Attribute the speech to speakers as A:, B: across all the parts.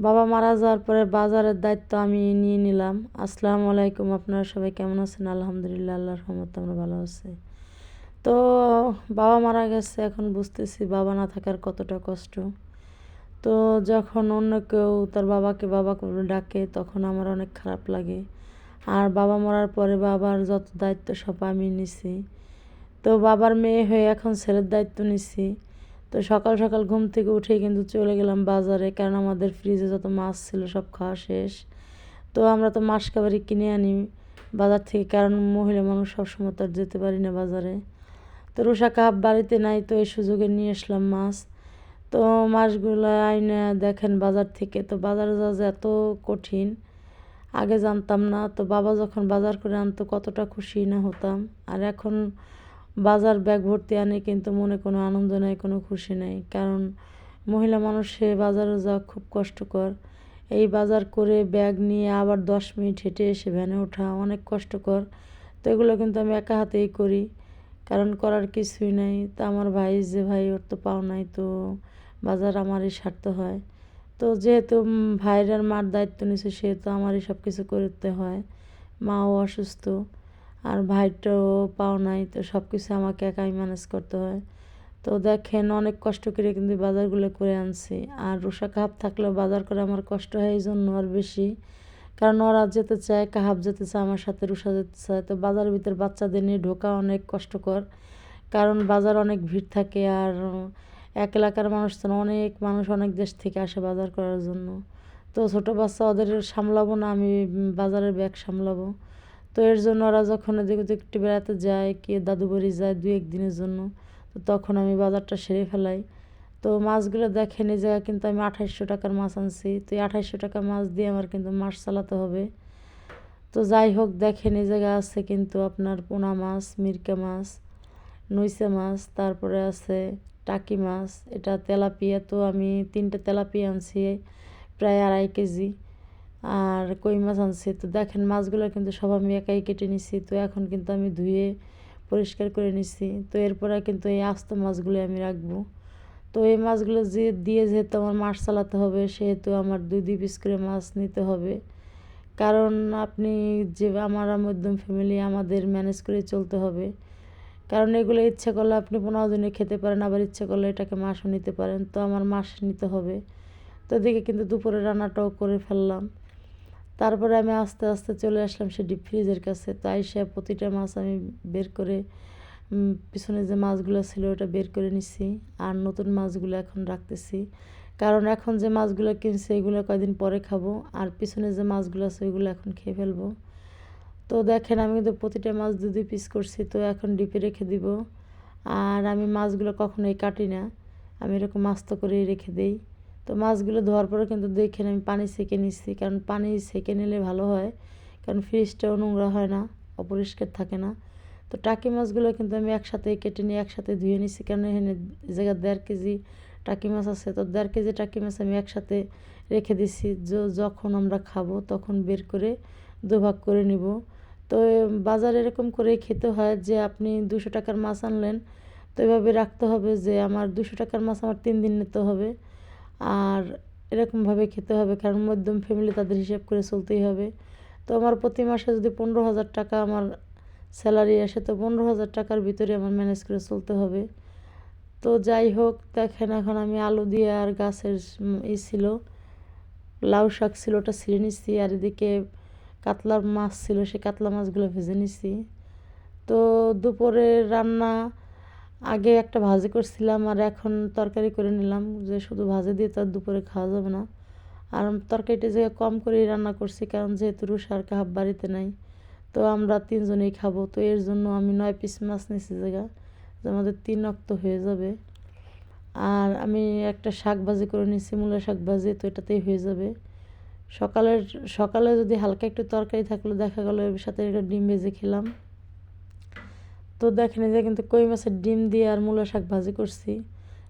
A: বাবা মারা যাওয়ার পরে বাজারের দায়িত্ব আমি নিয়ে নিলাম। আসসালামু আলাইকুম, আপনারা সবাই কেমন আছেন? আলহামদুলিল্লাহ, আল্লাহর রহমতে আমরা ভালো আছি। তো, বাবা মারা গেছে, এখন বুঝতেছি বাবা না থাকার কতটা কষ্ট। তো, যখন অন্য কেউ তার বাবাকে বাবা ডাকে, তখন আমার অনেক খারাপ লাগে। আর বাবা মরার পরে বাবার যত দায়িত্ব সব আমি নিছি। তো, বাবার মেয়ে হয়ে এখন ছেলের দায়িত্ব নিছি। তো সকাল সকাল ঘুম থেকে উঠে কিন্তু চলে গেলাম বাজারে, কারণ আমাদের ফ্রিজে যত মাছ ছিল সব খাওয়া শেষ। তো আমরা তো মাস কাবারি কিনে আনি বাজার থেকে, কারণ মহিলা মানুষ সবসময় তো আর যেতে পারি না বাজারে। তো রুষা কাপ বাড়িতে নাই তো এই সুযোগে নিয়ে আসলাম মাছ। তো মাছগুলো আইনে দেখেন বাজার থেকে, তো বাজারে যাওয়া এত কঠিন, আগে জানতাম না। তো বাবা যখন বাজার করে আনতো কতটা খুশি না হতাম। আর এখন বাজার ব্যাগ ভর্তি আনে, কিন্তু মনে কোনো আনন্দ নেই, কোনো খুশি নেই। কারণ মহিলা মানুষে বাজারে যাওয়া খুব কষ্টকর। এই বাজার করে ব্যাগ নিয়ে আবার দশ মিনিট হেঁটে এসে ভ্যানে ওঠা অনেক কষ্টকর। তো এগুলো কিন্তু আমি একা হাতেই করি, কারণ করার কিছুই নাই। তা আমার ভাই, যে ভাই ওর তো পাও নাই, তো বাজার আমারই সারতে হয়। তো যেহেতু ভাইয়ের মার দায়িত্ব নিছে, সেহেতু আমারই সব কিছু করতে হয়। মাও অসুস্থ। আর ভাইটাও পাও নাই, তো সব কিছু আমাকে একাই ম্যানেজ করতে হয়। তো দেখেন অনেক কষ্ট করে কিন্তু বাজারগুলো করে আনছি। আর রোষা কাহাব থাকলেও বাজার করে আমার কষ্ট হয় এই জন্য আর বেশি। কারণ ওরা যেতে চায়, কাহাব যেতে চায়, আমার সাথে রুষা যেতে চায়। তো বাজারের ভিতর বাচ্চাদের নিয়ে ঢোকা অনেক কষ্টকর। কারণ বাজার অনেক ভিড় থাকে আর এক এলাকার মানুষ তো অনেক মানুষ অনেক দেশ থেকে আসে বাজার করার জন্য। তো ছোটো বাচ্চা ওদের সামলাবো না, আমি বাজারের ব্যাগ সামলাবো। তো এর জন্য ওরা যখন এদিক ওদিক একটু বেড়াতে যায়, কি দাদু বাড়ি যায় দু একদিনের জন্য, তো তখন আমি বাজারটা সেরে ফেলাই। তো মাছগুলো দেখেন, এই জায়গায় কিন্তু আমি আঠাইশশো টাকার মাছ আনছি। তো এই আঠাইশশো টাকা মাছ দিয়ে আমার কিন্তু মাছ চালাতে হবে। তো যাই হোক, দেখেন এই জায়গায় আছে কিন্তু আপনার পোনা মাছ, মিরকা মাছ নইসা মাছ, তারপরে আছে টাকি মাছ, এটা তেলাপিয়া। তো আমি তিনটে তেলাপিয়া আনছি, প্রায় আড়াই কেজি। আর কই মাছ আনছি? তো দেখেন, মাছগুলো কিন্তু সব আমি একাই কেটে নিছি। তো এখন কিন্তু আমি ধুয়ে পরিষ্কার করে নিছি। তো এরপরে কিন্তু এই আস্ত মাছগুলো আমি রাখব। তো এই মাছগুলো যে দিয়ে যেহেতু আমার মাছ চালাতে হবে, সেহেতু আমার দুই দুই পিস করে মাছ নিতে হবে। কারণ আপনি যে আমার মধ্যম ফ্যামিলি আমাদের ম্যানেজ করে চলতে হবে। কারণ এগুলো ইচ্ছা করলে আপনি পনেরো দিনে খেতে পারেন, আবার ইচ্ছা করলে এটাকে মাছও নিতে পারেন। তো আমার মাছ নিতে হবে। তো এদিকে কিন্তু দুপুরে রান্নাটাও করে ফেললাম। তারপরে আমি আস্তে আস্তে চলে আসলাম সে ডিপ ফ্রিজের কাছে। তাই সে প্রতিটা মাছ আমি বের করে পিছনে যে মাছগুলো ছিল ওটা বের করে নিছি। আর নতুন মাছগুলো এখন রাখতেছি। কারণ এখন যে মাছগুলো কিনছি, এগুলো কয়দিন পরে খাব। আর পিছনে যে মাছগুলো আছে, ওইগুলো এখন খেয়ে ফেলব। তো দেখেন, আমি কিন্তু প্রতিটা মাছ দু, দুই পিস করছি, তো এখন ডিপে রেখে দিব। আর আমি মাছগুলো কখনোই কাটি না। আমি এরকম মাছ তো করেই রেখে দিই। তো মাছগুলো ধোয়ার পরে কিন্তু দেখেন আমি পানি সেকে নিচ্ছি। কারণ পানি সেকে নিলে ভালো হয়, কারণ ফ্রিজটাও নোংরা হয় না, অপরিষ্কার থাকে না। তো টাকি মাছগুলো কিন্তু আমি একসাথে কেটে নিয়ে একসাথে ধুয়ে নিচ্ছি। কারণ এখানে জায়গা দেড় কেজি টাকি মাছ আছে। তো দেড় কেজি টাকি মাছ আমি একসাথে রেখে দিচ্ছি। যখন আমরা খাব তখন বের করে দুভাগ করে নিব। তো বাজারে এরকম করে খেতে হয় যে আপনি দুশো টাকার মাছ আনলেন, তো এভাবে রাখতে হবে যে আমার দুশো টাকার মাছ আমার তিন দিন নিতে হবে। আর এরকমভাবে খেতে হবে, কারণ মধ্যম ফ্যামিলি তাদের হিসাব করে চলতেই হবে। তো আমার প্রতি মাসে যদি পনেরো হাজার টাকা আমার স্যালারি আসে, তো পনেরো হাজার টাকার ভিতরে আমার ম্যানেজ করে চলতে হবে। তো যাই হোক, দেখেন এখন আমি আলু দিয়ে আর গাছের ই ছিল, লাউ শাক ছিল, ওটা ছিঁড়ে নিচ্ছি। আর এদিকে কাতলার মাছ ছিল, সে কাতলা মাছগুলো ভেজে নিছি তো দুপুরে রান্না আগে একটা ভাজি করছিলাম আর এখন তরকারি করে নিলাম, যে শুধু ভাজি দিয়ে তো আর দুপুরে খাওয়া যাবে না। আর তরকারিটা যে কম করেই রান্না করছি, কারণ যেহেতু রুষার কাহাব বাড়িতে নাই, তো আমরা তিনজনেই খাব। তো এর জন্য আমি নয় পিস মাছ নিয়েছি জায়গা, যে আমাদের তিন রক্ত হয়ে যাবে। আর আমি একটা শাক ভাজি করে নিয়েছি মূলা শাক ভাজি, তো এটাতেই হয়ে যাবে। সকালের, সকালে যদি হালকা একটু তরকারি থাকলে, দেখা গেলো এর সাথে একটা ডিম ভেজে খেলাম। তো দেখেন যে কিন্তু কই মাছের ডিম দিয়ে আর মূলা শাক ভাজি করছি।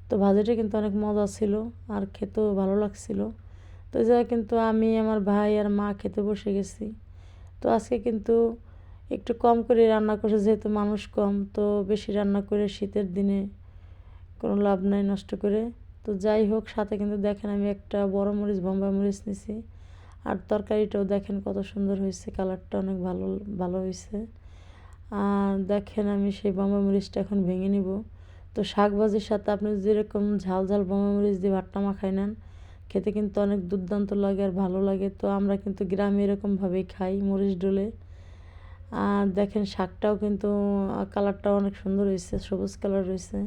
A: তো ভাজিটা কিন্তু অনেক মজা ছিল আর খেতেও ভালো লাগছিল। তো যা কিন্তু আমি, আমার ভাই আর মা খেতে বসে গেছি। তো আজকে কিন্তু একটু কম করে রান্না করছে, যেহেতু মানুষ কম, তো বেশি রান্না করে শীতের দিনে কোনো লাভ নাই নষ্ট করে। তো যাই হোক, সাথে কিন্তু দেখেন আমি একটা বড় মরিচ বোম্বাই মরিচ নিছি। আর তরকারিটাও দেখেন কত সুন্দর হয়েছে, কালারটা অনেক ভালো ভালো হয়েছে। আর দেখেন আমি সেই বোম্বাই মরিচটা এখন ভেঙে নিব। তো শাক ভাজির সাথে আপনি যেরকম ঝাল ঝাল বোম্বাই মরিচ দিয়ে ভাতটা মাখাই নেন, খেতে কিন্তু অনেক দুর্দান্ত লাগে আর ভালো লাগে। তো আমরা কিন্তু গ্রামে এরকমভাবেই খাই মরিচ ডলে। আর দেখেন শাকটাও কিন্তু কালারটাও অনেক সুন্দর হয়েছে, সবুজ কালার রয়েছে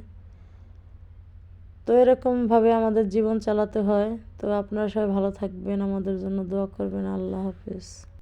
A: তো এরকমভাবে আমাদের জীবন চালাতে হয়। তো আপনারা সবাই ভালো থাকবেন, আমাদের জন্য দোয়া করবেন। আল্লাহ হাফিজ।